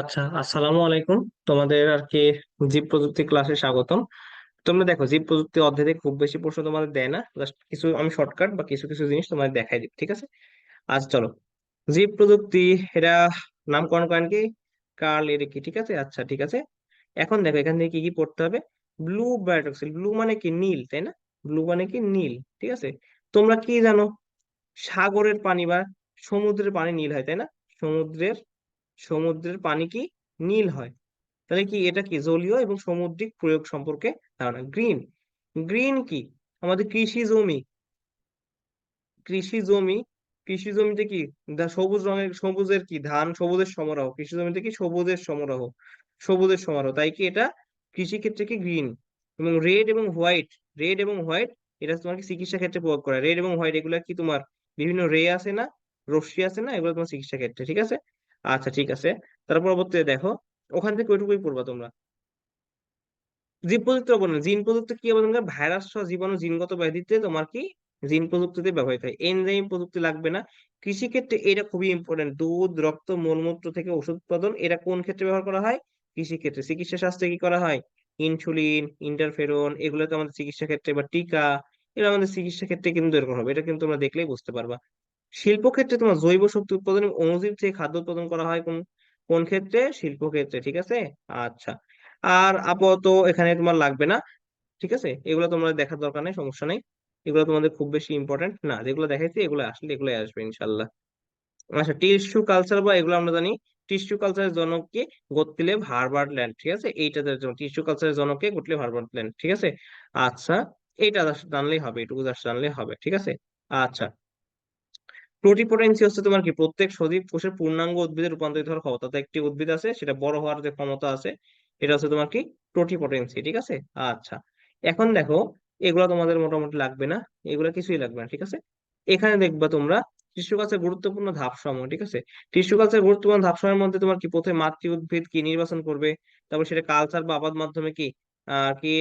আচ্ছা আসসালামু আলাইকুম। তোমাদের আর কি জীব প্রযুক্তি ক্লাসে স্বাগতম। তোমরা দেখো, জীব প্রযুক্তি অধ্যায়ে খুব বেশি প্রশ্ন তোমাদের দেয় না। জাস্ট কিছু, আমি শর্টকাট বা কিছু কিছু জিনিস তোমাদের দেখাই দিই, ঠিক আছে? আজ চলো। জীব প্রযুক্তি, এরা নামকরণ করেন কি? কার্ল এরিকি, ঠিক আছে? আচ্ছা ঠিক আছে। এখন দেখো, এখান থেকে কি কি পড়তে হবে? ব্লু বায়োটক্সিল, ব্লু মানে কি? নীল, তাই না? ব্লু মানে কি? নীল, ঠিক আছে? তোমরা কি জানো? সাগরের পানি বা সমুদ্রের পানি নীল হয়, তাই না? সমুদ্রের সমুদ্রের পানি কি নীল হয়? তাহলে কি এটা কি জলীয় এবং সামুদ্রিক প্রয়োগ সম্পর্কে ধারণা? গ্রিন। গ্রিন কি? আমাদের কৃষি জমি। কৃষি জমি। কৃষি জমিতে কি সবুজ রঙের, সবুজের কি ধান সবুজের সমারোহ? কৃষি জমিতে কি সবুজের সমারোহ? সবুজের সমারোহ। তাই কি এটা কৃষি ক্ষেত্রে কি গ্রিন? এবং রেড এবং হোয়াইট, রেড এবং হোয়াইট এটা তোমার কি চিকিৎসা ক্ষেত্রে প্রয়োগ করা। রেড এবং হোয়াইট এগুলা কি তোমার বিভিন্ন রে আছে না? রশ্মি আছে না? এগুলো তোমার চিকিৎসা ক্ষেত্রে, ঠিক আছে? আচ্ছা ঠিক আছে। তার পরবর্তীতে দেখো, ওখান থেকে ওইটুকুই পড়বা তোমরা। জীব প্রযুক্তি অবদান জিন প্রযুক্তি কি অবদান ভাইরাস সহ জীবাণু জিনগত ব্যাধিতে তোমার কি জিন প্রযুক্তিতে ব্যবহৃত হয়। এনজাইম প্রযুক্তি লাগবে না। কৃষি ক্ষেত্রে এটা খুবই ইম্পর্টেন্ট দুধ, রক্ত, মলমূত্র থেকে ওষুধ উৎপাদন, এটা কোন ক্ষেত্রে ব্যবহার করা হয়? কৃষি ক্ষেত্রে চিকিৎসা শাস্ত্রে কি করা হয়? ইনসুলিন ইন্টারফেরন এগুলো তো আমাদের চিকিৎসা ক্ষেত্রে বা টিকা, এগুলো আমাদের চিকিৎসা ক্ষেত্রে কিন্তু এরকম হবে। এটা কিন্তু তোমরা দেখলেই বুঝতে পারবা। শিল্প ক্ষেত্রে তোমার জৈব শক্তি উৎপাদন অণুজীব থেকে খাদ্য উৎপাদন করা হয় কোন কোন ক্ষেত্রে? শিল্প ক্ষেত্রে ঠিক আছে? আচ্ছা। আর আপাতত এখানে তোমার লাগবে না, ঠিক আছে? এগুলো তোমার দেখার দরকার নেই, সমস্যা নেই। এগুলো তোমাদের খুব বেশি ইম্পর্টেন্ট না। যেগুলো দেখাইছি, এগুলো আসলে এগুলো আসবে ইনশাল্লাহ আচ্ছা টিস্যু কালচার বা এগুলো আমরা জানি টিস্যু কালচারের জনক কি গোত্তিলেভ হার্বার্ট ল্যান্ড ঠিক আছে? এইটা টিস্যু কালচারের জনক কে গোত্তিলেভ হার্বার্ট ল্যান্ড ঠিক আছে? আচ্ছা এইটা জানলেই হবে, এটুকু জানলেই হবে, ঠিক আছে? আচ্ছা প্লুরিপোটেন্সি হচ্ছে তোমার কি? প্রত্যেক সজীব কোষের পূর্ণাঙ্গ উদ্ভিদে রূপান্তরিত হওয়ার ক্ষমতা। তো একটি উদ্ভিদ আছে, সেটা বড় হওয়ার যে ক্ষমতা আছে এটা হচ্ছে তোমার কি? টোটিপোটেন্সি ঠিক আছে? আচ্ছা। এখন দেখো, এগুলা তোমাদের মোটামুটি লাগবে না? এগুলা কিছুই লাগবে না, ঠিক আছে? এখানে দেখবা তোমরা টিস্যু কালচার গুরুত্বপূর্ণ ধাপ সমূহ ঠিক আছে? টিস্যু কালচার গুরুত্বপূর্ণ ধাপ সমূহের মধ্যে তোমার কি? প্রথমে মাতৃ উদ্ভিদ কি নির্বাচন করবে? তারপর সেটা কালচার বা আবাদ মাধ্যমে কি? কি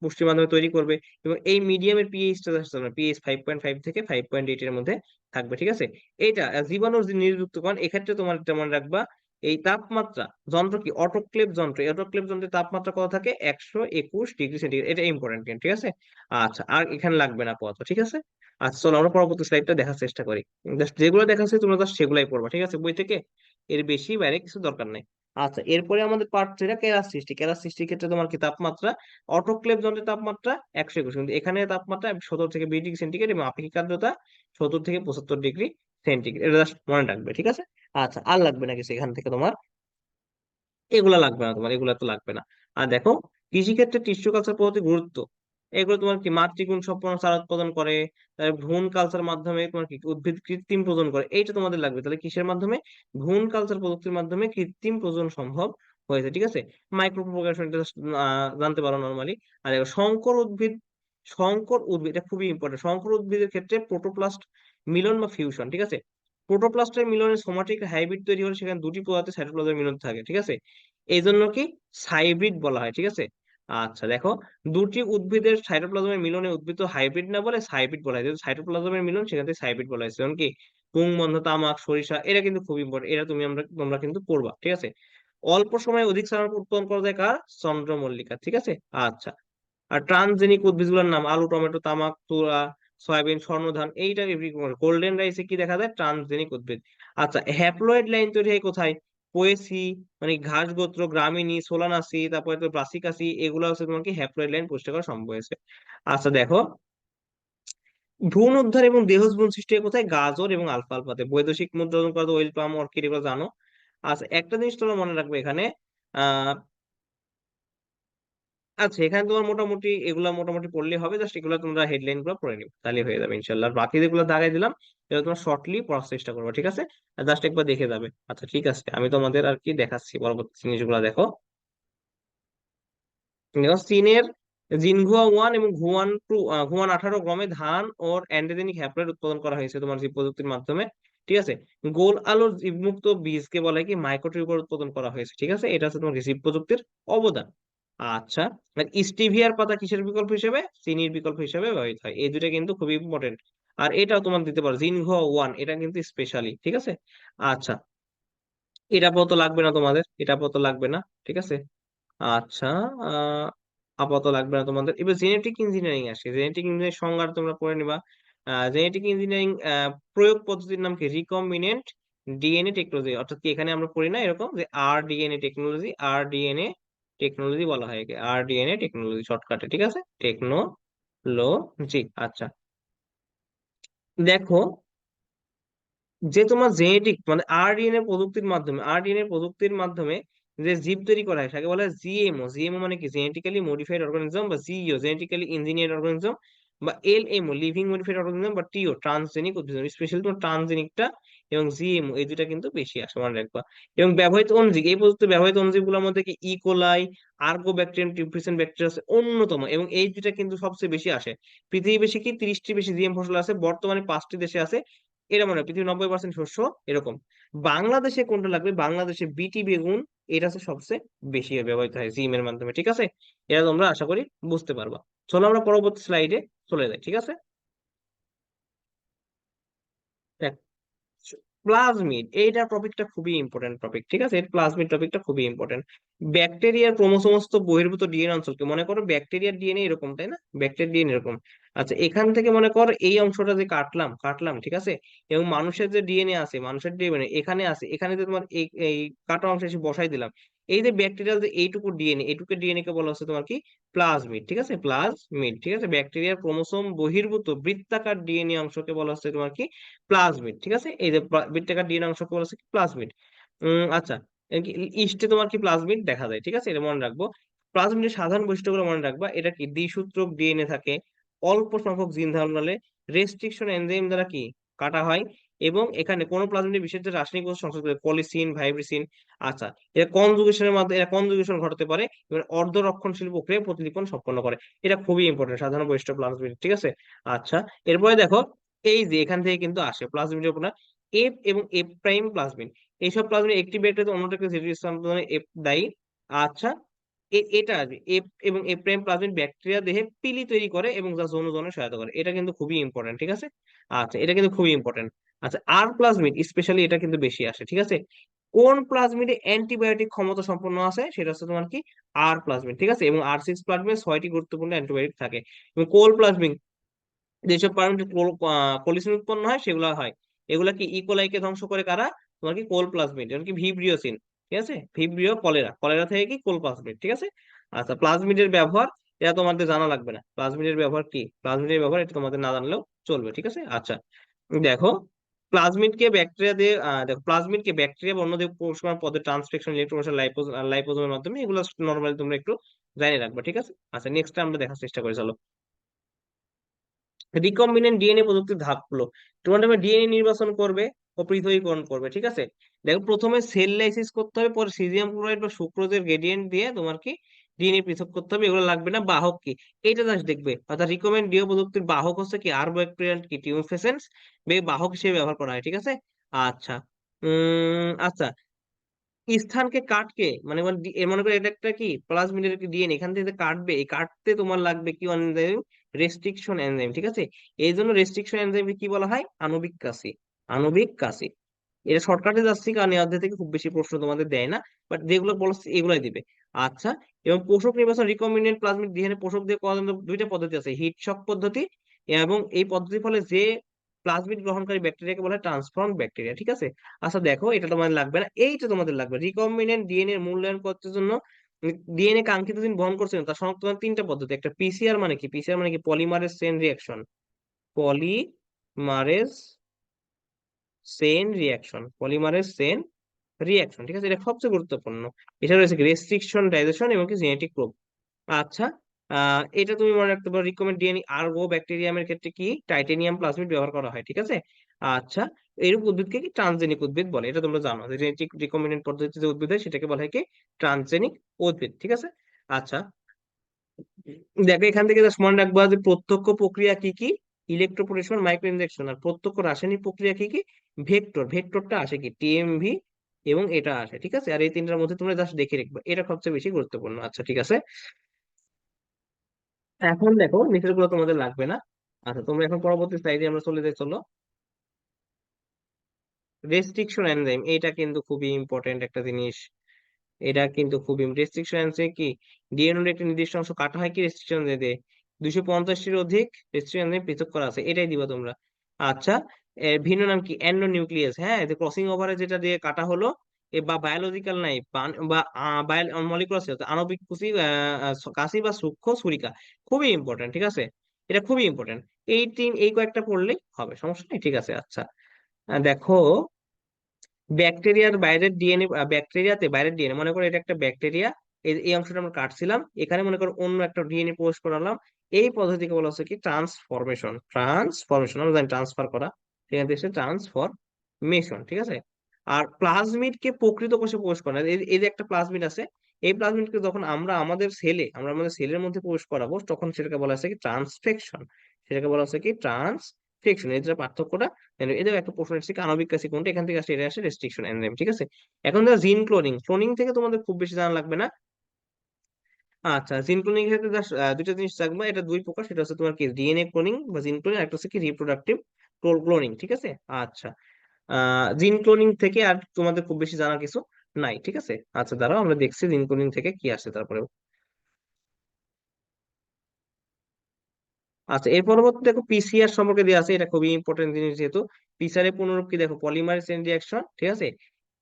পুষ্টির মাধ্যমে তৈরি করবে এবং এই মিডিয়ামের পিএইচটা পিএইচ ফাইভ পয়েন্ট ফাইভ থেকে ফাইভ পয়েন্ট এইট এর মধ্যে থাকবে, ঠিক আছে? এইটা জীবাণুর যে নির্যুক্তকরণ এক্ষেত্রে তোমার একটা মনে রাখবা, এই তাপমাত্রা, যন্ত্র কি? অটোক্লেভ যন্ত্র অটোক্লেভ যন্ত্রের তাপমাত্রা কত থাকে? একশো একুশ ডিগ্রি সেন্টিগ্রেড, এটা ইম্পর্টেন্ট ঠিক আছে? আচ্ছা আর এখানে লাগবে না আপাতত ঠিক আছে? আচ্ছা চলো আমরা পরবর্তী স্লাইডটা দেখার চেষ্টা করি। জাস্ট যেগুলো দেখাচ্ছে তোমরা জাস্ট সেগুলাই পড়বা, ঠিক আছে? বই থেকে এর বেশি বাইরে কিছু দরকার নেই। আচ্ছা এরপরে আমাদের পার্ট যেটা কেরাস সৃষ্টি। কেরাস সৃষ্টির ক্ষেত্রে তোমার কি তাপমাত্রা? অটোক্লেভ যন্ত্রের তাপমাত্রা একশো একুশ। কিন্তু এখানে তাপমাত্রা সত্তর থেকে বিশ ডিগ্রি সেন্টিগ্রেড এবং আপেক্ষিক আর্দ্রতা সত্তর থেকে পঁচাত্তর ডিগ্রি সেন্টিগ্রেড এটা জাস্ট মনে রাখবে, ঠিক আছে? আচ্ছা আর লাগবে না কিছু এখান থেকে তোমার? এগুলা লাগবে না তোমার, এগুলা তো লাগবে না। আর দেখো, কৃষিক্ষেত্রে টিস্যু কালচার পদ্ধতি গুরুত্ব। এগুলো তোমার কি মাতৃগুণ সম্পন্ন চারা উৎপাদন করে? তারপরে ভ্রূণ কালচার মাধ্যমে তোমার কি উদ্ভিদ কৃত্রিম প্রজনন করে? এইটা তোমাদের লাগবে। তাহলে কিসের মাধ্যমে? ভ্রূণ কালচার প্রযুক্তির মাধ্যমে কৃত্রিম প্রজনন সম্ভব হয়েছে, ঠিক আছে? মাইক্রো প্রোপাগেশন এটা জানতে পারো নর্মালি আর সংকর উদ্ভিদ সংকর উদ্ভিদ, এটা খুবই ইম্পর্টেন্ট সংকর উদ্ভিদের ক্ষেত্রে প্রোটোপ্লাস্ট মিলন বা ফিউশন ঠিক আছে? প্রোটোপ্লাস্টের মিলনে সোমাটিক হাইব্রিড তৈরি হলে সেখানে দুটি প্রজাতির সাইটোপ্লাজমের মিলন থাকে, ঠিক আছে? এই জন্য কি? সাইব্রিড বলা হয়, ঠিক আছে? আচ্ছা দেখো। দুটি উদ্ভিদের সাইটোপ্লাজমের মিলনে উদ্ভিদ হাইব্রিড না বলে সাইব্রিড বলা হয়। সাইটোপ্লাজমের মিলন, সেখান থেকে সাইব্রিড বলা হয়েছে যেমন কি পুংবন্ধ, তামাক, সরিষা এটা কিন্তু খুব ইম্পর্টেন্ট এটা তুমি আমরা, তোমরা কিন্তু পড়বা ঠিক আছে? অল্প সময়ে অধিক চারা উৎপাদন করা যায় কার? চন্দ্রমল্লিকা, ঠিক আছে? আচ্ছা। আর ট্রান্সজেনিক উদ্ভিদগুলোর নাম, আলু, টমেটো, তামাক, তুলা, সয়াবিন, স্বর্ণধান, এইটা গোল্ডেন রাইসে কি দেখা যায়? ট্রান্সজেনিক উদ্ভিদ। আচ্ছা হ্যাপ্লয়েড লাইন তৈরি হয় কোথায়? পোয়েসি মানে ঘাস গোত্র গ্রামিনী সোলানাসি, তারপরে তো ব্রাসিকাসি এগুলো হচ্ছে তোমার কি হ্যাপ্লয়েড লাইন পুষ্টি করা সম্ভব হয়েছে। আচ্ছা দেখো, ভ্রূণ উদ্ধার এবং দেহ ভ্রূণ সৃষ্টি কোথায়? গাজর এবং আলফা আলফাতে। বৈদেশিক মুদ্রা অর্কিড এগুলো জানো। আচ্ছা একটা জিনিস তোমরা মনে রাখবে এখানে, আহ আচ্ছা এখানে তোমার মোটামুটি এগুলা মোটামুটি পড়লে হবে। জাস্ট এগুলো তোমরা হেডলাইনগুলো পড়ে নিবে তাহলে হয়ে যাবে ইনশাল্লাহ বাকি যেগুলো দাগাই দিলাম, এগুলো তোমরা শর্টলি পড়ার চেষ্টা করবে, ঠিক আছে? জাস্ট একবার দেখে যাবে। আচ্ছা ঠিক আছে, আমি তোমাদের আর কি দেখাচ্ছি পরবর্তী জিনিসগুলো দেখো। চীনের জিনঘুয়া ওয়ান এবং ঘুয়ান টু ঘুয়ান আঠারো গ্রামে ধান ও অ্যান্ডেজেনিক হ্যাপ্লয়েড উৎপাদন করা হয়েছে তোমার জীব প্রযুক্তির মাধ্যমে, ঠিক আছে? গোল আলোর জীবমুক্ত বীজকে বলা হয় কি মাইক্রোটিউবার উৎপাদন করা হয়েছে, ঠিক আছে? এটা হচ্ছে তোমার জীব প্রযুক্তির অবদান। আচ্ছা আর স্টিভিয়ার পাতা কিসের বিকল্প হিসেবে? চিনির বিকল্প হিসেবে ব্যবহৃত হয়। এই দুটা কিন্তু খুবই ইম্পর্টেন্ট আর এটাও তোমার দিতে পারো জিনহুয়া ওয়ান এটা কিন্তু স্পেশালি ঠিক আছে? আচ্ছা এটা আপাতত লাগবে না তোমাদের, এটা আপাতত লাগবে না, ঠিক আছে? আচ্ছা আপাতত লাগবে না তোমাদের। এবার জেনেটিক ইঞ্জিনিয়ারিং আসে। জেনেটিক ইঞ্জিনিয়ারিং সংজ্ঞা তোমরা পড়ে নিবা। জেনেটিক ইঞ্জিনিয়ারিং প্রয়োগ পদ্ধতির নাম কি? রিকম্বিনেন্ট ডিএনএ টেকনোলজি অর্থাৎ কি এখানে আমরা পড়ি না এরকম? যে আর ডিএনএ টেকনোলজি আর ডিএনএ টেকনোলজি বলা হয় একে। আর ডিএনএ টেকনোলজি, শর্টকাটে, ঠিক আছে? টেকনোলজি আচ্ছা। দেখো, যে তোমার জেনেটিক মানে আর ডিএনএ প্রযুক্তির মাধ্যমে আর ডিএনএ প্রযুক্তির মাধ্যমে যে জীব তৈরি করা হয় তাকে বলা হয় জিএমও জিএমও মানে কি? জেনেটিক্যালি মডিফাইড অর্গানিজম বা জিইও জেনেটিক্যালি ইঞ্জিনিয়ার্ড অর্গানিজম বা এলএমও লিভিং মডিফাইড অর্গানিজম বা টিও ট্রান্সজেনিক উদ্ভিদ স্পেশালি তোমার ট্রান্সজেনিকটা এবং জিএমও এই দুইটা কিন্তু বেশি আসে, মনে রাখবা। এবং ব্যবহৃত অনুজীব এই প্রযুক্তি ব্যবহৃত অনুজীবগুলোর মধ্যে কি ইকোলাই আর্গো ব্যাকটেরিয়াম টিউফ্রিসেন ব্যাকটেরিয়া আছে, অন্যতম। এবং এই দুইটা কিন্তু সবচেয়ে বেশি আসে। পৃথিবী বেশি কি? তিরিশটি বেশি জিএম ফসল আছে, বর্তমানে পাঁচটি দেশে আছে। এটা মনে হয় পৃথিবীর নব্বই পার্সেন্ট শস্য এরকম। বাংলাদেশে কোনটা লাগবে? বাংলাদেশে বিটি বেগুন, এটা হচ্ছে সবচেয়ে বেশি ব্যবহৃত হয় জিমের মাধ্যমে, ঠিক আছে? এটা তোমরা আশা করি বুঝতে পারবা। চলো আমরা পরবর্তী স্লাইডে চলে যাই, ঠিক আছে দেখ, প্লাজমিড এইটা টপিকটা খুবই ইম্পর্টেন্ট টপিক ঠিক আছে? প্লাজমিড টপিকটা খুবই ইম্পর্টেন্ট ব্যাকটেরিয়ার ক্রোমোসোমস্থ বহির্ভূত ডিএনএ অঞ্চলকে, মনে করো ব্যাকটেরিয়ার ডিএনএ এরকম, তাই না? ব্যাকটেরিয়ার ডিএনএ এরকম। আচ্ছা এখান থেকে মনে কর এই অংশটা যে কাটলাম কাটলাম, ঠিক আছে? এবং মানুষের যে ডিএনএ আছে, মানুষের ডিএনএ এখানে আছে, এখানে যে তোমার এই এই কাটা অংশ এসে বসাই দিলাম এই যে ব্যাকটেরিয়াল যে এইটুকু ডিএনএ এইটুকু ডিএনএ কে বলা হচ্ছে তোমার কি? প্লাজমিড ঠিক আছে? প্লাজমিড ঠিক আছে? ব্যাকটেরিয়ার ক্রোমোসোম বহির্ভূত বৃত্তাকার ডিএনএ অংশকে বলা হচ্ছে তোমার কি? প্লাজমিড ঠিক আছে? এই যে বৃত্তাকার ডিএনএ অংশকে বলা হচ্ছে কি? প্লাজমিড আচ্ছা ইস্টে তোমার কি প্লাজমিড দেখা যায়, ঠিক আছে? এটা মনে রাখব। প্লাজমিডের সাধারণ বৈশিষ্ট্যগুলো মনে রাখবা। এটা কি? দ্বিসূত্রক ডিএনএ থাকে। অল্প সংখ্যক জিন ধারণালে রেস্ট্রিকশন এনজাইম দ্বারা কি? কাটা হয়। এবং এখানে কোন প্লাজমিডের বিশেষ যে রাসায়নিক বস্তু সংশ্লেষ করে পলিসিন ভাইব্রিসিন আচ্ছা এটা কনজুগেশনের মাধ্যমে, এটা কনজুগেশন ঘটাতে পারে এবং অর্ধ রক্ষণশীল প্রক্রিয়ায় প্রতিলিপন সম্পন্ন করে। এটা খুবই ইম্পর্টেন্ট সাধারণ বৈশিষ্ট্য প্লাজমিড ঠিক আছে? আচ্ছা এরপরে দেখো, এই যে এখান থেকে কিন্তু আসে প্লাজমিডের উপর এফ এবং এফ প্রাইম প্লাজমিড এইসব প্লাজমিড একটি ব্যাকটেরিয়া অন্যটাকে এফ দায়ী আচ্ছা এটা আসবে। এবং এফ প্রাইম প্লাজমিড ব্যাকটেরিয়া দেহে পিলি তৈরি করে এবং যা যৌনজনে সহায়তা করে। এটা কিন্তু খুবই ইম্পর্টেন্ট ঠিক আছে? আচ্ছা এটা কিন্তু খুবই ইম্পর্টেন্ট আচ্ছা আর প্লাজমিড স্পেশালি এটা কিন্তু বেশি আসে, ঠিক আছে? কোন প্লাজমিডে অ্যান্টিবায়োটিক ক্ষমতা সম্পন্ন আছে? সেটা হচ্ছে তোমার কি? আর প্লাজমিড ঠিক আছে? এবং আর সিক্স প্লাজমিড ছয়টি গুরুত্বপূর্ণ অ্যান্টিবায়োটিক থাকে। এবং কোল প্লাজমিড যেসব প্লাজমিড কোলিসিন উৎপন্ন হয়, সেগুলো হয়। এগুলা কি ইকোলাইকে ধ্বংস করে কারা? তোমার কি? কোল প্লাজমিড এমন কি ভিব্রিওসিন। ঠিক আছে? Vibrio cholera. কলেরা থেকে কি? কোল প্লাজমিড ঠিক আছে? আচ্ছা প্লাজমিডের ব্যবহার, এটা তোমাদের জানা লাগবে না। প্লাজমিডের ব্যবহার কি? প্লাজমিডের ব্যবহার, এটা তোমাদের না জানলেও চলবে, ঠিক আছে? আচ্ছা দেখো প্লাজমিড কে ব্যাকটেরিয়া দিয়ে দেখো প্লাজমিড কে ব্যাকটেরিয়া বা অন্যদের কোষমান পদে ট্রান্সক্রিপশন ইলেকট্রোমেশন লাইপোজ লাইপোজোমের মাধ্যমে এগুলো নরমালি তোমরা একটু জানিয়ে রাখবে, ঠিক আছে? আচ্ছা নেক্সট আমরা দেখার চেষ্টা করি, চলো। রিকম্বিনেন্ট ডিএনএ প্রযুক্তির ধাপগুলো তোমার ডিএনএ নির্বাচন করবে ও পৃথকীকরণ করবে, ঠিক আছে? দেখো প্রথমে সেল লাইসিস করতে হবে, পরে সিজিয়াম ক্লোরাইড বা সুক্রোজের গ্রেডিয়েন্ট দিয়ে তোমার কি ডিএনএ পৃথক করতে হবে, এগুলো লাগবে না। বাহক কি? এইটা জাস্ট দেখবে। অর্থাৎ রিকমেন্ড ডিও প্রযুক্তির বাহক হচ্ছে কি? আরবোএক্টিয়ান কি টিউমফেসেন্স বাহক হিসেবে ব্যবহার করা হয়, ঠিক আছে? আচ্ছা উম আচ্ছা স্থানকে কাটকে মানে মানে করো এটা একটা কি প্লাজমিডের ডিএনএ এখান থেকে কাটবে, এই কাটতে তোমার লাগবে কি এনজাইম রেস্ট্রিকশন এনজাইম ঠিক আছে? এই জন্য রেস্ট্রিকশন এনজাইমকে কি বলা হয়? আণবিক কাশি আণবিক কাশি এটা শর্টকাটে যাচ্ছি কারণ অধ্যায় থেকে খুব বেশি প্রশ্ন তোমাদের দেয় না বাট যেগুলো বলছে এগুলাই দিবে। আচ্ছা এবং পোষক নির্বাচন রিকম্বিনেন্ট প্লাজমিড ডিএনএ পোষক দিয়ে দুইটা পদ্ধতি আছে হিট শক পদ্ধতি এবং এই পদ্ধতির ফলে যে প্লাজমিড গ্রহণকারী ব্যাকটেরিয়াকে বলা হয় ট্রান্সফর্ম ব্যাকটেরিয়া ঠিক আছে? আচ্ছা দেখো, এটা তোমাদের লাগবে না, এইটা তোমাদের লাগবে। রিকম্বিনেন্ট ডিএনএ মূল্যায়ন করতে জন্য ডিএনএ কাঙ্ক্ষিত দিন বহন করছে না তার শনাক্তকরণ তিনটা পদ্ধতি, একটা পিসিআর মানে কি? পিসিআর মানে কি? Polymerase chain reaction polymerase chain reaction polymerase chain reaction ঠিক আছে? এটা সবচেয়ে গুরুত্বপূর্ণ। এটা রয়েছে রেস্ট্রিকশন ডাইজেশন এবং কি? জেনেটিক প্রোব আচ্ছা এটা তুমি মনে রাখতে পারো রিকমেন্ড ডিএনএ আরগো ব্যাকটেরিয়ামের ক্ষেত্রে কি? টাইটেনিয়াম প্লাজমিড ব্যবহার করা হয়, ঠিক আছে? আচ্ছা এরূপ উদ্ভিদকে কি ট্রান্সজেনিক উদ্ভিদ বলে? এটা তোমরা জানো জেনেটিক রিকমেন্ডেন্ট পদ্ধতিতে যে উদ্ভিদ হয় সেটাকে বলা হয় কি? ট্রান্সজেনিক উদ্ভিদ, ঠিক আছে? আচ্ছা দেখো এখান থেকে জাস্ট মনে রাখবা যে প্রত্যক্ষ প্রক্রিয়া কি কি? ইলেকট্রোপোরেশন মাইক্রো ইনজেকশন আর প্রত্যক্ষ রাসায়নিক প্রক্রিয়া কি কি? ভেক্টর ভেক্টরটা আসে কি? টিএমভি এবং এটা আসে, ঠিক আছে? আর এই তিনটার মধ্যে তোমরা জাস্ট দেখে রাখবে, এটা সবচেয়ে বেশি গুরুত্বপূর্ণ। আচ্ছা ঠিক আছে? এখন দেখো, নিচেরগুলো তোমাদের লাগবে না। আচ্ছা তোমরা এখন পরবর্তী স্লাইডে আমরা চলে যাই, চলো। রেস্ট্রিকশন এনজাইম এটা কিন্তু খুবই ইম্পর্টেন্ট একটা জিনিস। এটা কিন্তু খুবই রেস্ট্রিকশন এনজাইম কি? ডিএনএর একটা নির্দিষ্ট অংশ কাটা হয় কি রেস্ট্রিকশন দিয়ে? দুইশো পঞ্চাশটির অধিক রেস্ট্রিকশন এনজাইম পৃথক করা আছে, এটাই দিবা তোমরা। আচ্ছা ভিন্ন নাম কি? এন্ডো নিউক্লিয়াস হ্যাঁ ক্রসিং ওভারে যেটা দিয়ে কাটা হলো বা বায়োলজিক্যাল নাই বা মলিকুলার সেল আণবিক কাশি বা সূক্ষ্ম ছুরিকা খুবই ইম্পর্টেন্ট ঠিক আছে? এটা খুবই ইম্পর্টেন্ট এই তিন, এই কয়েকটা পড়লেই হবে, সমস্যা নেই, ঠিক আছে আচ্ছা। দেখো, ব্যাকটেরিয়ার বাইরের ডিএনএ ব্যাকটেরিয়াতে বাইরের ডিএনএ মনে করো এটা একটা ব্যাকটেরিয়া এই অংশটা আমরা কাটছিলাম, এখানে মনে করো অন্য একটা ডিএনএ প্রবেশ করালাম, এই পদ্ধতিকে বলা হচ্ছে কি? ট্রান্সফরমেশন ট্রান্সফরমেশন আমরা জানি ট্রান্সফার করা সেখান থেকে ট্রান্সফরমেশন ঠিক আছে? আর প্লাজমিডকে প্রকৃত কোষে প্রবেশ করা এই এই যে একটা প্লাজমিড আছে, এই প্লাজমিডকে যখন আমরা আমাদের সেলে আমরা আমাদের সেলের মধ্যে প্রবেশ করাবো, তখন সেটাকে বলা হচ্ছে কি ট্রান্সফেকশন সেটাকে বলা হচ্ছে কি ট্রান্সফেকশন যে পার্থক্যটা একটা এখান থেকে আসছে এটা ঠিক আছে? এখন জিন ক্লোনিং ক্লোনিং থেকে তোমাদের খুব বেশি জানা লাগবে না। আচ্ছা জিন ক্লোনিং এর ক্ষেত্রে জিনিস থাকবে। এটা দুই প্রকার, সেটা হচ্ছে তোমার কি ডিএনএ ক্লোনিং বা জিন একটা হচ্ছে কি ক্লোনিং ঠিক আছে? আচ্ছা। জিন ক্লোনিং থেকে আর তোমাদের খুব বেশি জানার কিছু নাই, ঠিক আছে? আচ্ছা দাঁড়াও, আমরা দেখছি জিন ক্লোনিং থেকে কি আসে তারপরে আচ্ছা এর পরবর্তী দেখো পিসিআর সম্পর্কে দেওয়া আছে, এটা খুবই ইম্পর্টেন্ট জিনিস যেহেতু। পিসিআর এর পুনরূপ কি দেখো? পলিমারেজ চেইন রিঅ্যাকশন ঠিক আছে?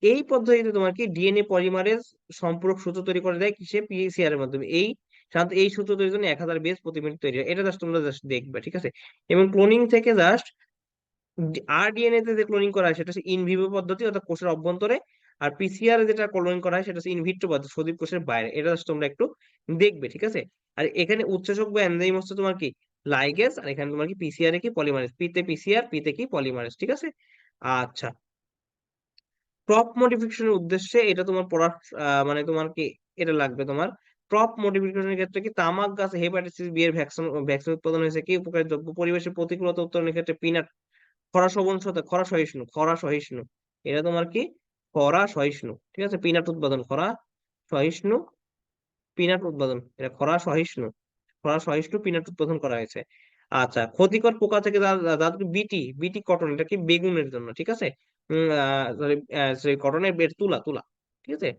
এই পদ্ধতিতে তোমার কি ডিএনএ পলিমারেজ সম্পূরক সূত্র তৈরি করে দেয় কিসে? পিসিআর এর মাধ্যমে। এই সাধারণত এই সূত্র তৈরির জন্য এক হাজার বেস প্রতি মিনিট তৈরি হয়। এটা জাস্ট তোমরা জাস্ট দেখবে, ঠিক আছে? এবং ক্লোনিং থেকে জাস্ট আরডিএনএ তে যে ক্লোনিং করা হয়, সেটা হচ্ছে ইন ভিভো পদ্ধতি অর্থাৎ কোষের অভ্যন্তরে, আর পিসিআর যেটা ক্লোনিং করা হয়, সেটা হচ্ছে ইন ভিট্রো পদ্ধতি সজীব কোষের বাইরে। এটা জাস্ট তোমরা একটু দেখবে, ঠিক আছে? আর এখানে উৎসেচক বা এনজাইম হচ্ছে তোমার কি? লাইগেজ আর এখানে তোমার কি? পিসিআর এ কি? পলিমারেজ পি তে পিসিআর পি তে কি? পলিমারেজ ঠিক আছে? আচ্ছা। ক্রপ মডিফিকেশনের উদ্দেশ্যে এটা তোমার পড়ার মানে তোমার কি? এটা লাগবে তোমার। ক্রপ মডিফিকেশনের ক্ষেত্রে কি? তামাক গাছে হেপাটাইটিস বি এর ভ্যাকসিন ভ্যাকসিন উৎপাদন হয়েছে কি? উপকারী দ্রব্য পরিবেশের প্রতিকূলতা উত্তরণের ক্ষেত্রে পিনাট খরা সহনশীলতা খরা সহিষ্ণু খরা সহিষ্ণু এটা তোমার কি? খরা সহিষ্ণু ঠিক আছে? পিনাট উৎপাদন, খরা সহিষ্ণু পিনাট উৎপাদন। এটা খরা সহিষ্ণু খরা সহিষ্ণু পিনাট উৎপাদন করা হয়েছে। আচ্ছা ক্ষতিকর পোকা থেকে বিটি বিটি কটন, এটা কি বেগুনের জন্য, ঠিক আছে? সরি কটনের বের, তুলা তুলা, ঠিক আছে?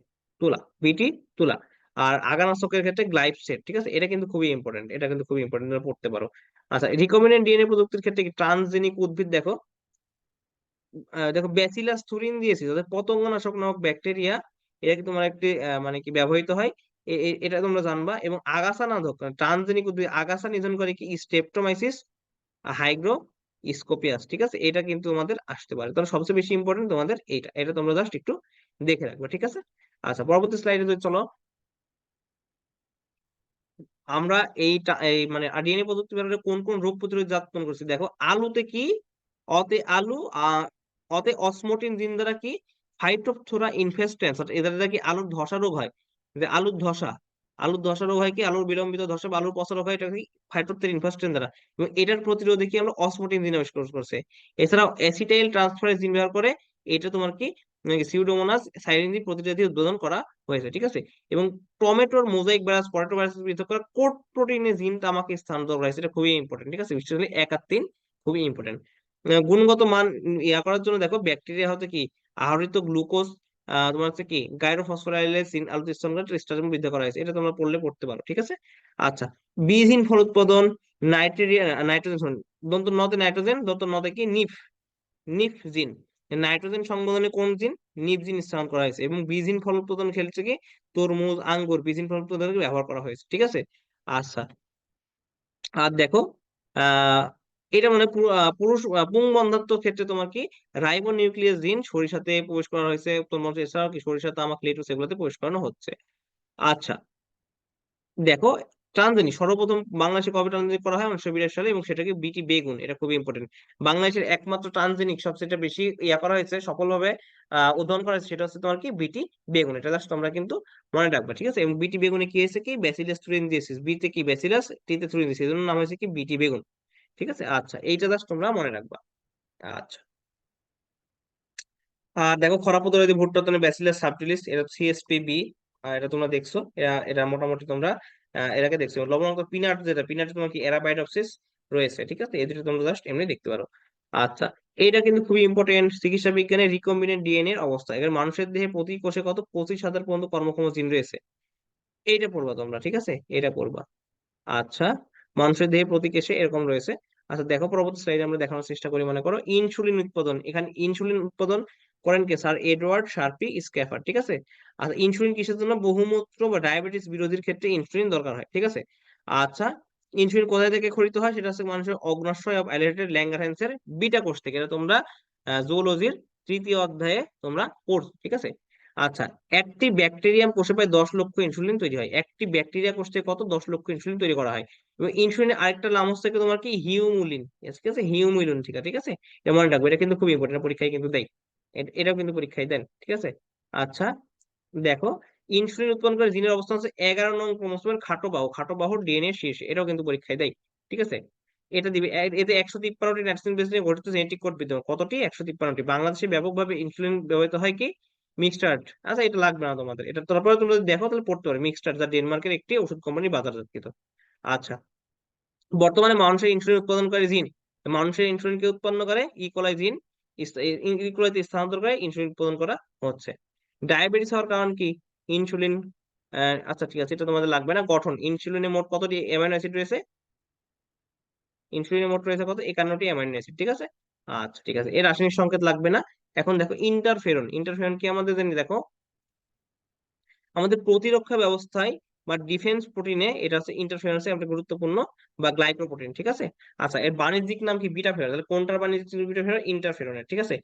তুলা, বিটি, তুলা। আর আগানাশকের ক্ষেত্রে গ্লাইফসেট ঠিক আছে? এটা কিন্তু খুবই ইম্পর্টেন্ট এটা কিন্তু খুবই ইম্পর্টেন্ট পড়তে পারো। আচ্ছা রিকমেন্ডেড ডিএনএ প্রযুক্তির ক্ষেত্রে কি ট্রান্সজেনিক উদ্ভিদ, দেখো? দেখো ব্যাসিলাস থুরিন দিয়েছি যাদের পতঙ্গনাশক নামক ব্যাকটেরিয়া এটা কি তোমার একটি মানে কি ব্যবহৃত হয়? এটা তোমরা জানবা। এবং আগাছা নাধক ট্রান্সজেনিক উদ্ভিদ, আগাছা নিধন করে কি? স্টেপটোমাইসিস হাইগ্রো স্কোপিয়াস ঠিক আছে? এটা কিন্তু তোমাদের আসতে পারে। তাহলে সবচেয়ে বেশি ইম্পর্টেন্ট তোমাদের এইটা। এটা তোমরা জাস্ট একটু দেখে রাখবে, ঠিক আছে? আচ্ছা পরবর্তী স্লাইডে চলো আমরা এই মানে ডিএনএ প্রযুক্তি ব্যবহারে কোন কোন রোগ প্রতিরোধ উৎপন্ন করছি? দেখো, আলুতে কি? অতে আলু অতে অসমোটিন জিন দ্বারা কি? ফাইটোপথোরা ইনফেস্টেন্স এদের দ্বারা কি আলুর ধসা রোগ হয়? যে আলুর ধসা আলুর ধসা রোগ হয় কি? আলুর বিলম্বিত ধসা বা আলুর পচা রোগ হয়, এটা কি? ফাইটোপথোরা ইনফেস্টেন্স দ্বারা। এবং এটার প্রতিরোধে কি আমরা অসমোটিন জিন আবিষ্কার করছে? এছাড়াও অ্যাসিটাইল ট্রান্সফারেজ জিন ব্যবহার করে, এটা তোমার কি? সিউডোমোনাস সাইরিনজি প্রতিরোধী উদ্বোধন করা হয়েছে, ঠিক আছে? এবং টমেটোর মোজাইক ভাইরাস পটেটো ভাইরাস পৃথক করে কোট প্রোটিনের জিনটা আমাকে স্থানান্তর করা হয়েছে, এটা খুবই ইম্পর্টেন্ট ঠিক আছে? বিশেষ করে এক আর তিন, খুবই ইম্পর্টেন্ট গুণগত মান ইয়া করার জন্য দেখো ব্যাকটেরিয়া হতে কি, আহরিত গ্লুকোজ তোমার হচ্ছে কি গাইরোফসফোরাইলেসিন আলুতিস্তনঘাত স্টার্চ বৃদ্ধি করা হয়েছে, এটা তোমরা পড়লে পড়তে পারো, ঠিক আছে? আচ্ছা বীজহীন ফল উৎপাদন নাইট্রেরিয়া নাইট্রোজেন দন্ত নতে নাইট্রোজেন দন্ত নতে কি? নিফ নিফ জিন নাইট্রোজেন সংবন্ধনে কোন জিন নিফ জিন স্থাপন করা হয়েছে। এবং বীজহীন ফল উৎপাদন খেলছে কি? তরমুজ, আঙ্গুর। বীজহীন ফল উৎপাদনে ব্যবহার করা হয়েছে, ঠিক আছে? আচ্ছা। আর দেখো এটা মানে পুরুষ পুংবন্ধাত্ব ক্ষেত্রে তোমার কি? রাইবো নিউক্লিয়াস জিন সরিষাতে প্রবেশ করা হয়েছে। তোমার এছাড়াও কি সরিষা, তামাক, লেটুস এগুলোতে প্রবেশ করানো হচ্ছে। আচ্ছা। দেখো ট্রানজেনিক, সর্বপ্রথম বাংলাদেশে কবে ট্রানজেনিক করা হয়? উনিশশো বিরাশি সালে এবং সেটাকে বিটি বেগুন, এটা খুবই ইম্পর্টেন্ট বাংলাদেশের একমাত্র ট্রানজেনিক সবচেয়ে বেশি ইয়া করা হয়েছে, সফলভাবে উদ্ভাবন করা হয়েছে, সেটা হচ্ছে তোমার কি? বিটি বেগুন, এটা জাস্ট তোমরা কিন্তু মনে রাখবে, ঠিক আছে? এবং বিটি বেগুনে কি হয়েছে কি? ব্যাসিলাস থুরিনজিয়াসিস বিতে কি ব্যাসিলাস টিতে থুরিনজিয়াসিস এজন্য নাম হয়েছে কি? বিটি বেগুন, ঠিক আছে? আচ্ছা এইটা জাস্ট তোমরা মনে রাখবা। আচ্ছা। আর দেখো খরা প্রতিরোধী ভুট্টা ব্যাসিলাস সাবটিলিস এটা সিএসপি বি এটা তোমরা দেখছ এটা মোটামুটি তোমরা আহ, এটাকে দেখছ লবণাক্ত পিনাট যেটা পিনাটে তোমার কি অ্যারাবাইডপসিস রয়েছে ঠিক আছে? এই তোমরা জাস্ট এমনি দেখতে পারো। আচ্ছা এইটা কিন্তু খুবই ইম্পর্টেন্ট চিকিৎসা বিজ্ঞানের রিকম্বিনেন্ট ডিএনএ এর অবস্থা। এবার মানুষের দেহে প্রতি কোষে কত? পঁচিশ হাজার পর্যন্ত কর্মক্ষম জিন রয়েছে। এইটা পড়বা তোমরা ঠিক আছে? এটা পড়বা। আচ্ছা মানুষের দেহে প্রতি কোষে এরকম রয়েছে। আচ্ছা দেখো পরবর্তী স্লাইডে আমরা দেখানোর চেষ্টা করি মনে করো। ইনসুলিন উৎপাদন এখানে ইনসুলিন উৎপাদন করেন কে? স্যার এডওয়ার্ড শার্পি স্ক্যাফার, ঠিক আছে? আচ্ছা ইনসুলিন কিসের জন্য? বহুমূত্র বা ডায়াবেটিস বিরোধীর ক্ষেত্রে ইনসুলিন দরকার হয়, ঠিক আছে? আচ্ছা ইনসুলিন কোথায় থেকে খরিত হয়? সেটা হচ্ছে মানুষের বিটা কোষ থেকে। এটা তোমরা জুওলজির তৃতীয় অধ্যায়ে তোমরা পড়ছো, ঠিক আছে? আচ্ছা একটি ব্যাকটেরিয়াম কোষে প্রায় দশ লক্ষ ইনসুলিন তৈরি হয়। একটি ব্যাকটেরিয়া কোষ থেকে কত? দশ লক্ষ ইনসুলিন তৈরি করা হয়। ইনসুলিনের আরেকটা নাম হচ্ছে তোমার কি? হিউমুলিন ঠিক আছে? হিউমুলিন ঠিক আছে? ঠিক আছে এটা মনে এটা কিন্তু খুব ইম্পর্টেন্ট পরীক্ষায় কিন্তু দেয়। এটাও কিন্তু পরীক্ষায়, দেন, ঠিক আছে? আচ্ছা দেখো, ইনসুলিন উৎপন্ন করে জিনের অবস্থান হচ্ছে এগারো নং ক্রোমোসোমের খাটো বাহু খাটো বাহুর ডিএনএ শীর্ষে এটাও কিন্তু পরীক্ষায় দেয়, ঠিক আছে? এটা দিবে এতে একশো তিপ্পান্নটি ন্যাটসিন বেস নিয়ে গঠিত জেনেটিক কোড বিদ্যমান, কতটি? একশো তিপ্পান্নটি। বাংলাদেশে ব্যাপকভাবে ইনসুলিন ব্যবহৃত হয় কি? মিক্সটার্ড আচ্ছা এটা লাগবে না তোমাদের, এটা তারপরে তোমরা যদি দেখো, তাহলে পড়তে পারো মিক্সটার্ড যা ডেনমার্কের একটি ওষুধ কোম্পানি বাজারজাতকৃত আচ্ছা। বর্তমানে মানুষের ইনসুলিন উৎপাদনকারী জিন, মানুষের ইনসুলিনকে উৎপন্ন করে ইকোলাই জিন ইকোলাইতে স্থানান্তর করে, ইনসুলিন উৎপাদন করা হচ্ছে। ডায়াবেটিস হওয়ার কারণ কি? ইনসুলিন আচ্ছা ঠিক আছে, এটা তোমাদের লাগবে না। গঠন, ইনসুলিনে মোট কতটি অ্যামাইনো অ্যাসিড রয়েছে? ইনসুলিনে মোট রয়েছে কত? একান্নটি অ্যামাইনো অ্যাসিড, ঠিক আছে? আচ্ছা ঠিক আছে এর রাসায়নিক সংকেত লাগবে না। এখন দেখো ইন্টারফেরন ইন্টারফেরন কি আমাদের জানি দেখো, আমাদের প্রতিরক্ষা ব্যবস্থায় বা ডিফেন্স প্রোটিনে এটা হচ্ছে ইন্টারফেরেন্সে একটা গুরুত্বপূর্ণ বা গ্লাইকোপ্রোটিন ঠিক আছে? আচ্ছা এর বাণিজ্যিক নাম কি বিটা ফেরন তাহলে কোনটার বাণিজ্যিক বিটা ফেরন ইন্টারফেরনের ঠিক আছে?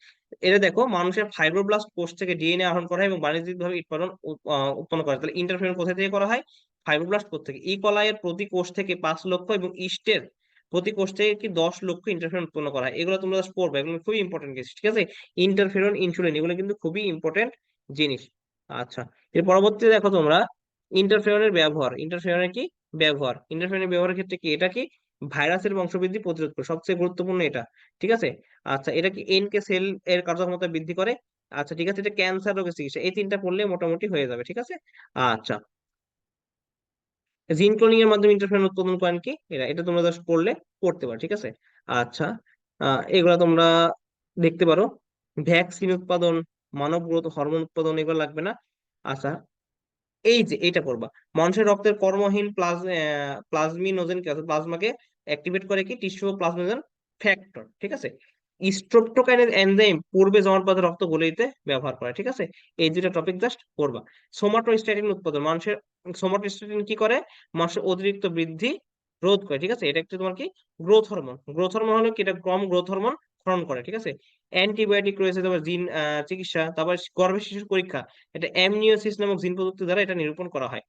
এটা দেখো, মানুষের ফাইব্রোব্লাস্ট কোষ থেকে ডিএনএ আহরণ করা হয় এবং বাণিজ্যিক ভাবে উৎপাদন উৎপন্ন করা তাহলে ইন্টারফেরন কোথা থেকে করা হয়? ফাইব্রোব্লাস্ট কোষ থেকে? ই কলাইয়ের প্রতি কোষ থেকে পাঁচ লক্ষ এবং ইস্টের প্রতি কোষ থেকে কি দশ লক্ষ ইন্টারফেরন উৎপন্ন করা হয়? এগুলো তোমরা পড়বে, এগুলো খুবই ইম্পর্টেন্ট কিছু ঠিক আছে? ইন্টারফেরন ইনসুলিন এগুলো কিন্তু খুবই ইম্পর্টেন্ট জিনিস। আচ্ছা এর পরবর্তীতে দেখো তোমরা ইন্টারফেরনের ব্যবহার। ইন্টারফেরনের কি? ব্যবহার। ইন্টারফেরনের ব্যবহারের ক্ষেত্রে কি? এটা কি? ভাইরাসের বংশবৃদ্ধি প্রতিরোধ করে। সবচেয়ে গুরুত্বপূর্ণ এটা। ঠিক আছে? আচ্ছা এটা কি এনকে সেল এর কার্যক্ষমতা বৃদ্ধি করে? আচ্ছা ঠিক আছে। এটা ক্যান্সার রোগের চিকিৎসা। এই তিনটা পড়লে মোটামুটি হয়ে যাবে। ঠিক আছে? আচ্ছা। জিন ক্লোনিং এর মাধ্যমে ইন্টারফেরন উৎপাদন করেন কি? এরা, এটা তোমরা জাস্ট পড়লে পড়তে পারো। ঠিক আছে? আচ্ছা। এগুলা তোমরা দেখতে পারো। ভ্যাকসিন উৎপাদন মানব গ্রোথ হরমোন উৎপাদন এগুলো লাগবে না। আচ্ছা। এই যে এটা করবা। মানুষের রক্তের কর্মহীন প্লাজ প্লাজমিনোজেন কি আছে? প্লাজমাকে অ্যাক্টিভেট করে কি? টিস্যু প্লাজমিনোজেন ফ্যাক্টর ঠিক আছে? স্ট্রেপ্টোকাইনেজ এনজাইম পূর্বে জমাটবাঁধা রক্ত গলে দিতে ব্যবহার করে, ঠিক আছে? এই দুটো টপিক জাস্ট করবা। সোমাটোস্ট্যাটিন উৎপাদন, মানুষের সোমাটোস্ট্যাটিন কি করে? মানুষের অতিরিক্ত বৃদ্ধি রোধ করে, ঠিক আছে? এটা একটি তোমার কি? গ্রোথ হরমোন গ্রোথ হরমোন হলো কি? এটা কম গ্রোথ হরমোন ক্ষরণ করে, ঠিক আছে? অ্যান্টিবায়োটিক রয়েছে তোমার জিন চিকিৎসা, তারপর গর্ভের শিশুর পরীক্ষা। এটা অ্যামনিওসিস নামক জিন প্রযুক্তি দ্বারা এটা নিরূপণ করা হয়।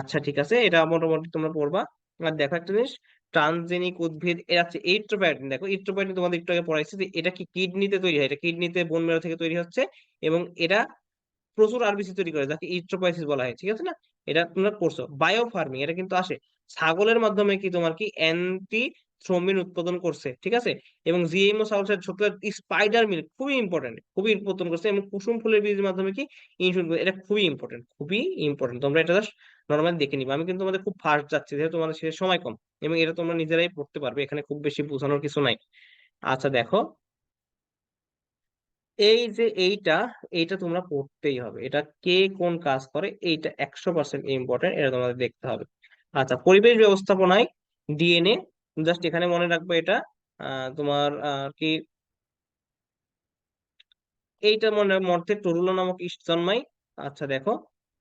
আচ্ছা ঠিক আছে, এটা মোটামুটি তোমরা পড়বা। আর দেখো একটা জিনিস ট্রান্সজেনিক উদ্ভিদ, এর আছে ইট্রোবায়োটিন দেখো ইট্রোবায়োটিন তোমাদের একটু আগে পড়াইছি যে এটা কি কিডনিতে তৈরি হয়। এটা কিডনিতে বোন ম্যারো থেকে তৈরি হচ্ছে এবং এটা প্রচুর আরবিসি তৈরি করে, যাকে ইট্রোপাইসিস বলা হয়, ঠিক আছে না? এটা তোমরা করছ বায়ো ফার্মিং এটা কিন্তু আসে। ছাগলের মাধ্যমে কি তোমার কি অ্যান্টি থ্রোম্বিন উৎপাদন করছে, ঠিক আছে? এবং জিএমও সালসাইড ছোট্ট স্পাইডার মিল্ক খুবই ইম্পর্টেন্ট খুবই উৎপাদন করছে এবং কুসুম ফুলের বীজের মাধ্যমে কি ইনসুলিন এটা খুবই ইম্পর্টেন্ট খুবই ইম্পর্টেন্ট তোমরা এটা জাস্ট নর্মালি দেখে নিবে। আমি কিন্তু তোমাদের খুব ফাস্ট যাচ্ছি, যেহেতু তোমাদের শেষে সময় কম এবং এটা তোমরা নিজেরাই পড়তে পারবে, এখানে খুব বেশি বোঝানোর কিছু নাই। আচ্ছা দেখো। এই যে এইটা এইটা তোমরা পড়তেই হবে, এটা কে কোন কাজ করে, এইটা একশো পার্সেন্ট ইম্পর্টেন্ট এটা তোমাদের দেখতে হবে। আচ্ছা পরিবেশ ব্যবস্থাপনায় ডিএনএ জাস্ট এখানে মনে রাখবে এটা তোমার আহ, কি? এইটা মনে মর্তে টরুলা নামক ইস্ট জন্মায়। আচ্ছা দেখো।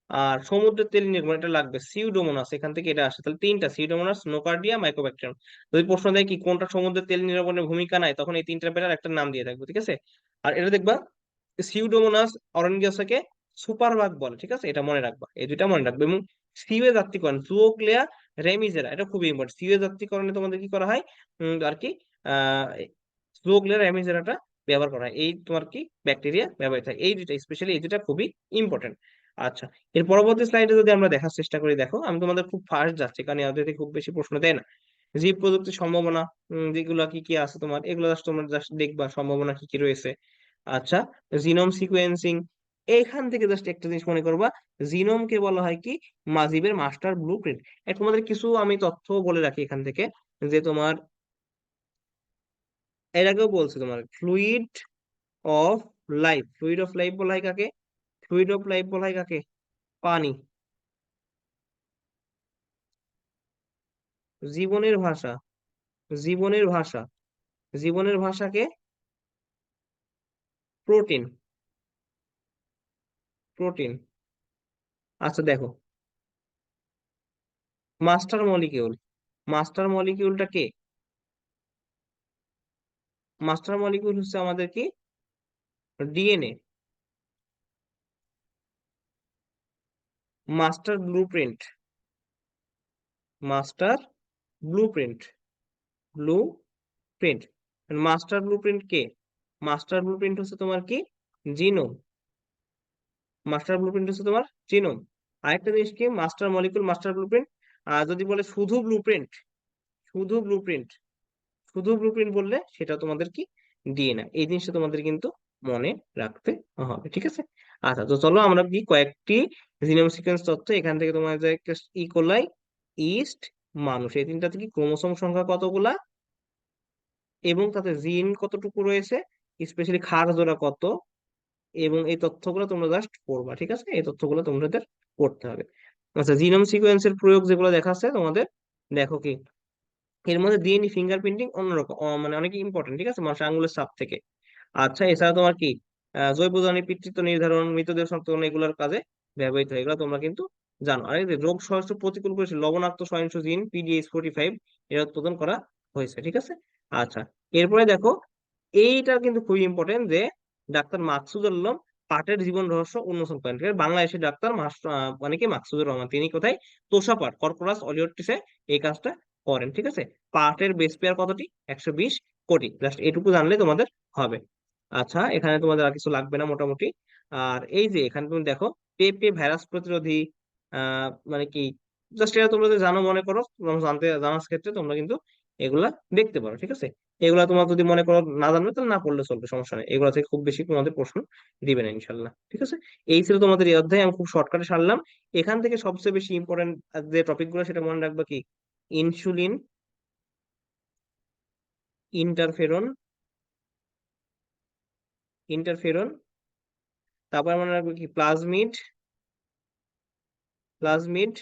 আর সমুদ্রের তেল নির্গমন এটা লাগবে। সিউডোমোনাস এখান থেকে এটা আসে। তাহলে তিনটা সিউডোমোনাস নোকার্ডিয়া মাইকোব্যাকটেরিয়াম যদি প্রশ্ন দেয় কি কোনটা সমুদ্রের তেল নির্গমনের ভূমিকা নাই তখন এই তিনটা পেটার একটা নাম দিয়ে থাকবে ঠিক আছে? আর এটা দেখবা সিউডোমোনাস অরঙ্গিয়াসকে সুপারবাগ বলে ঠিক আছে? এটা মনে রাখবা। এই দুইটা মনে রাখবে। এবং সিওয়ে জাতীয়করণ জুওক্লেয়া রেমিজেরা, এটা খুবই ইম্পর্টেন্ট সিওয়ে জাতীয়করণে তোমাদের কি করা হয়? আর কি জুওক্লেয়া রেমিজেরাটা ব্যবহার করা হয়। এই তোমার কি, ব্যাকটেরিয়া ব্যবহৃত হয়। এই দুইটা স্পেশালি এই দুইটা খুবই ইম্পর্টেন্ট আচ্ছা এর পরবর্তী স্লাইডে যদি আমরা দেখার চেষ্টা করি, দেখো, আমি তোমাদের খুব ফাস্ট যাচ্ছি, কারণ এদের খুব বেশি প্রশ্ন দেয় না। জীব প্রযুক্তির সম্ভাবনা যেগুলো কি কি আছে তোমার, এগুলো জাস্ট তোমরা জাস্ট দেখবা, সম্ভাবনা কি কি রয়েছে। আচ্ছা জিনোম সিকোয়েন্সিং এখান থেকে জাস্ট একটা জিনিস মনে করবা জিনোমকে বলা হয় কি? মাজিবের মাস্টার ব্লু প্রিন্ট এটা তোমাদের কিছু আমি তথ্য বলে রাখি এখান থেকে, যে তোমার, এর আগেও বলছি তোমার fluid of life fluid of life বলা হয় কাকে? ফ্লুইড অফ লাইফ বলা হয় কাকে? পানি। জীবনের ভাষা। জীবনের ভাষা। জীবনের ভাষাকে প্রোটিন প্রোটিন। আচ্ছা দেখো। Master molecule. মাস্টার মলিকিউলটা কে? মাস্টার মলিকিউল হচ্ছে আমাদের কি? DNA. Master blueprint. Master blueprint. Blueprint master blueprint কে? মাস্টার ব্লুপ্রিন্ট হচ্ছে তোমার কি? জিনোম। মাস্টার ব্লুপ্রিন্ট হচ্ছে তোমার জিনোম আরেকটা জিনিস কি? মাস্টার মলিকুল মাস্টার ব্লুপ্রিন্ট আর যদি বলে শুধু ব্লুপ্রিন্ট শুধু ব্লুপ্রিন্ট শুধু ব্লুপ্রিন্ট বললে সেটা তোমাদের কি? ডিএনএ এই জিনিসটা তোমাদের কিন্তু মনে রাখতে হবে, ঠিক আছে? আচ্ছা তো চলো আমরা কি কয়েকটি জিনোম সিকোয়েন্স তথ্য এখান থেকে তোমাদের ইকোলাই ইস্ট মানুষ। এই তিনটাতে কি ক্রোমোসোম সংখ্যা কতগুলা? এবং তাতে জিন কতটুকু রয়েছে? স্পেশালি ক্ষার জোড়া কত? এবং এই তথ্যগুলো তোমরা জাস্ট পড়বা, ঠিক আছে? এই তথ্যগুলো তোমাদের পড়তে হবে। আচ্ছা জিনোম সিকোয়েন্সের প্রয়োগ যেগুলো দেখাচ্ছে তোমাদের, দেখো কি? এর মধ্যে ডিএনএ ফিঙ্গারপ্রিন্টিং অন্যরকম মানে অনেক ইম্পর্টেন্ট ঠিক আছে? মানুষের আঙ্গুলের ছাপ থেকে। আচ্ছা এছাড়া তোমার কি? জৈব জ্বালানি পিতৃত্ব নির্ধারণ, মৃতদেহ শনাক্তকরণ এগুলোর কাজে ব্যবহৃত হয়, এগুলো তোমরা কিন্তু জানো। আর রোগ সহস্র প্রতিকূল পরিবেশে লবণাক্ত সহিংস জিন পিডিএস ফোর্টি ফাইভ এর উৎপাদন করা হয়েছে, ঠিক আছে? আচ্ছা এরপরে দেখো এইটা কিন্তু খুবই ইম্পর্টেন্ট যে ডাক্তার মাকসুদুল আলম পাটের জীবন রহস্য উন্মোচন করেন। বাংলাদেশের ডাক্তার মানে কি মাকসুদুর রহমান। তিনি কোথায়? তোষাপাট, কর্কোরাস অলিওটিসে এই কাজটা করেন। ঠিক আছে? পাটের বেস পেয়ার কতটি? একশো বিশ কোটি। জাস্ট এটুকু জানলে তোমাদের হবে। আচ্ছা এখানে তোমাদের আর কিছু লাগবে না মোটামুটি। আর এই যে এখানে তুমি দেখো, পেপে ভাইরাস প্রতিরোধী মানে কি? জাস্ট এটা তোমরা জানো মনে করো, জানতে জানার ক্ষেত্রে তোমরা কিন্তু এগুলা দেখতে পারো, ঠিক আছে? এগুলা তোমার যদি মনে করো না জানবে, তাহলে না পড়লে চলবে, সমস্যা নেই। এগুলা থেকে খুব বেশি তোমাদের প্রশ্ন দিবে না ইনশাল্লাহ ঠিক আছে? এই ছিল তোমাদের এই অধ্যায়, আমি খুব শর্টকাটে সারলাম। এখান থেকে সবচেয়ে বেশি ইম্পর্টেন্ট যে টপিকগুলো, সেটা মনে রাখবে কি? ইনসুলিন ইন্টারফেরন ইন্টারফেরন তারপর মনে রাখবে কি? Plasmid plasmid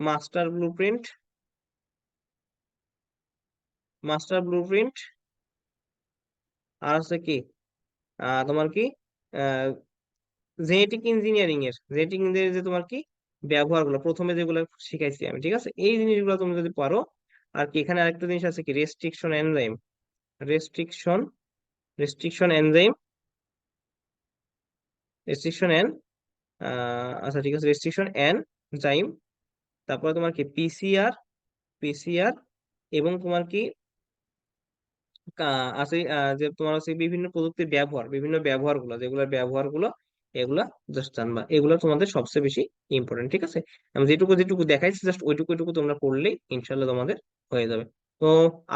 master blueprint master blueprint আর আছে কি তোমার কি জেনেটিক ইঞ্জিনিয়ারিং এর, জেনেটিক ইঞ্জিনিয়ারিং যে তোমার কি, ব্যবহারগুলো, প্রথমে যেগুলো শিখাইছি আমি, ঠিক আছে? এই জিনিসগুলো তুমি যদি পারো, আর কি, এখানে আরেকটা জিনিস আছে কি restriction enzyme restriction restriction enzyme restriction N আচ্ছা ঠিক আছে রেস্ট্রিকশন এন জাইম তারপরে তোমার কি পিসিআর পিসিআর এবং তোমার কা- আছে যে তোমার হচ্ছে বিভিন্ন প্রযুক্তির ব্যবহার, বিভিন্ন ব্যবহারগুলো যেগুলোর ব্যবহারগুলো এগুলা জাস্ট জানবা, এগুলো তোমাদের সবচেয়ে বেশি ইম্পর্টেন্ট ঠিক আছে? আমি যেটুকু যেটুকু দেখাইছি জাস্ট ওইটুকু ওইটুকু তোমরা করলেই ইনশাল্লাহ তোমাদের হয়ে যাবে। তো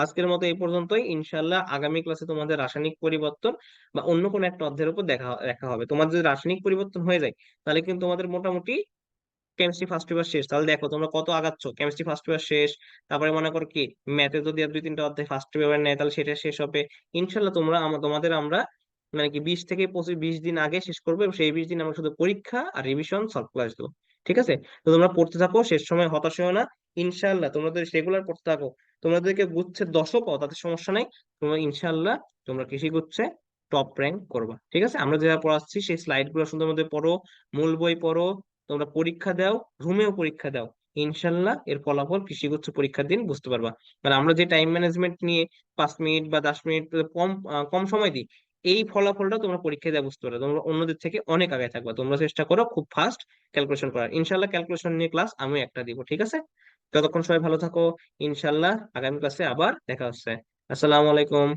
আজকের মতো এই পর্যন্তই ইনশাল্লাহ আগামী ক্লাসে তোমাদের রাসায়নিক পরিবর্তন বা অন্য কোনো একটা অধ্যায়ের উপর দেখা দেখা হবে। তোমাদের যদি রাসায়নিক পরিবর্তন হয়ে যায়, তাহলে কিন্তু তোমাদের মোটামুটি কেমিস্ট্রি ফার্স্ট পেপার শেষ। তাহলে দেখো তোমরা কত আগাচ্ছ? কেমিস্ট্রি ফার্স্ট পেপার শেষ। তারপরে মনে করো কি? ম্যাথে যদি দুই তিনটা অধ্যায় ফার্স্ট পেপার নেয়, তাহলে সেটা শেষ হবে। ইনশাল্লাহ তোমরা তোমাদের আমরা মানে কি বিশ থেকে পঁচিশ, বিশ দিন আগে শেষ করব সেই বিশ দিন আমরা শুধু পরীক্ষা আর রিভিশন সলভ ক্লাস দেবো। ঠিক আছে? তো তোমরা পড়তে থাকো, শেষ সময় হতাশ হও না। ইনশাল্লাহ তোমরা রেগুলার পড়তে থাকো, তোমাদেরকে গুচ্ছে দশও পাও, তাতে সমস্যা নাই। তোমরা ইনশাল্লাহ তোমরা কৃষি গুচ্ছে টপ র্যাঙ্ক করবা। ঠিক আছে? আমরা যেটা পড়াচ্ছি, সেই স্লাইডগুলো সুন্দর মধ্যে পড়ো, মূল বই পড়ো তোমরা পরীক্ষা দাও, রুমেও পরীক্ষা দাও। ইনশাল্লাহ এর ফলাফল কৃষিগুচ্ছ পরীক্ষার দিন বুঝতে পারবা। মানে আমরা যে টাইম ম্যানেজমেন্ট নিয়ে পাঁচ মিনিট বা দশ মিনিট কম কম সময় দিই, এই ফলাফলটা তোমরা পরীক্ষায় দেওয়া বুঝতে পারো তোমরা অন্যদের থেকে অনেক আগে থাকবা। তোমরা চেষ্টা করো খুব ফাস্ট ক্যালকুলেশন করার। ইনশাল্লাহ ক্যালকুলেশন নিয়ে ক্লাস আমি একটা দিব, ঠিক আছে? ততক্ষণ সবাই ভালো থাকো। ইনশাল্লাহ আগামী ক্লাসে আবার দেখা হচ্ছে। আসসালামু আলাইকুম।